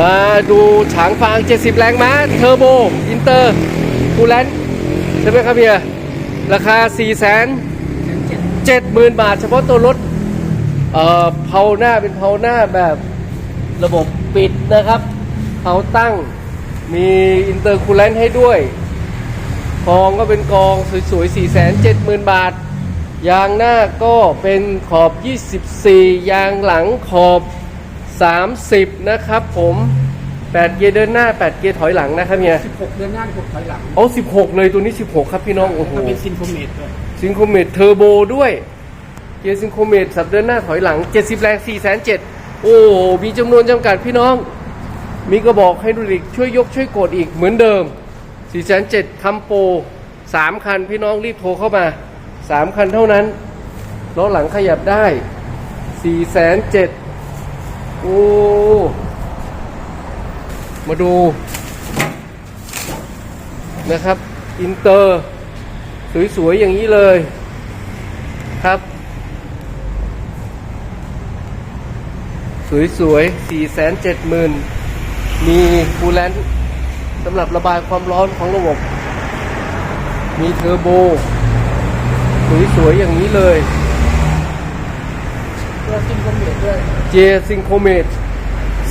มาดูฉางฟาง 70 แรงม้า เทอร์โบ อินเตอร์คูลแลนใช่ไหมครับเฮีย ราคา4 7 0 0 0 0 บาท เฉพาะตัวรถ เอ่อเพาหน้าเป็นเพาหน้าแบบระบบปิดนะครับเพาตั้ง มีอินเตอร์คูลแลนให้ด้วยกองก็เป็นกองสวยๆ 4 7 0 0 0 0 บาท ยางหน้าก็เป็นขอบ 24 ยางหลังขอบ 30 นะครับผม8เกียร์เดินหน้า 8 เกียร์ถอยหลังนะครับเฮีย16 เดือนหน้า16ถอยหลังเอา16 เลยตัวนี้ 16 ครับพี่น้องโอ้โหก็เป็นซินโฟเมตด้วยซิงโครเมตเทอร์โบด้วย เกียร์ซิงโครเมตสับเดินหน้าถอยหลัง 70 แรง4 7 0 0โอ้โหมีจำนวนจำกัดพี่น้อง มีกระบอกไฮดรอลิกช่วยยกช่วยกดอีกเหมือนเดิม4 7 0 0ทำโปร3คันพี่น้องรีบโทรเข้ามา 3 คันเท่านั้นล้อหลังขยับได้4 7 0 0 โอ้ มาดู นะครับ อินเตอร์ สวย ๆ อย่างนี้เลยครับ สวย ๆ 4 7 0 0 0 0 มีคูลแลนต์สำหรับระบายความร้อนของระบบ มีเทอร์โบ สวย ๆ อย่างนี้เลย ตัวซินโฟเมตด้วยเกียร์ซิงโครเมต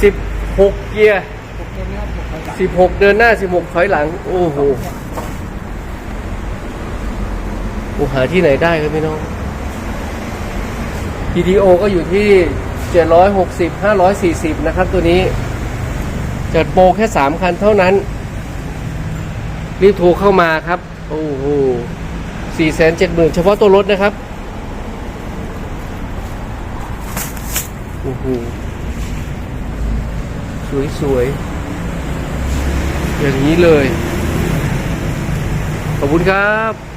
16 เกียร์6เดือนหน้า16ถอยหลัง16 เดินหน้า 16ถอยหลัง โอ้โหโอ้หาที่ไหนได้ครับพี่น้อง PTO ก็อยู่ที่ 760 540 นะครับตัวนี้ จัดโปรแค่ 3 คันเท่านั้น รีบโทรเข้ามาครับ โอ้โห470,000 เฉพาะตัวรถนะครับ โอ้โหสวยๆ อย่างนี้เลย ขอบคุณครับ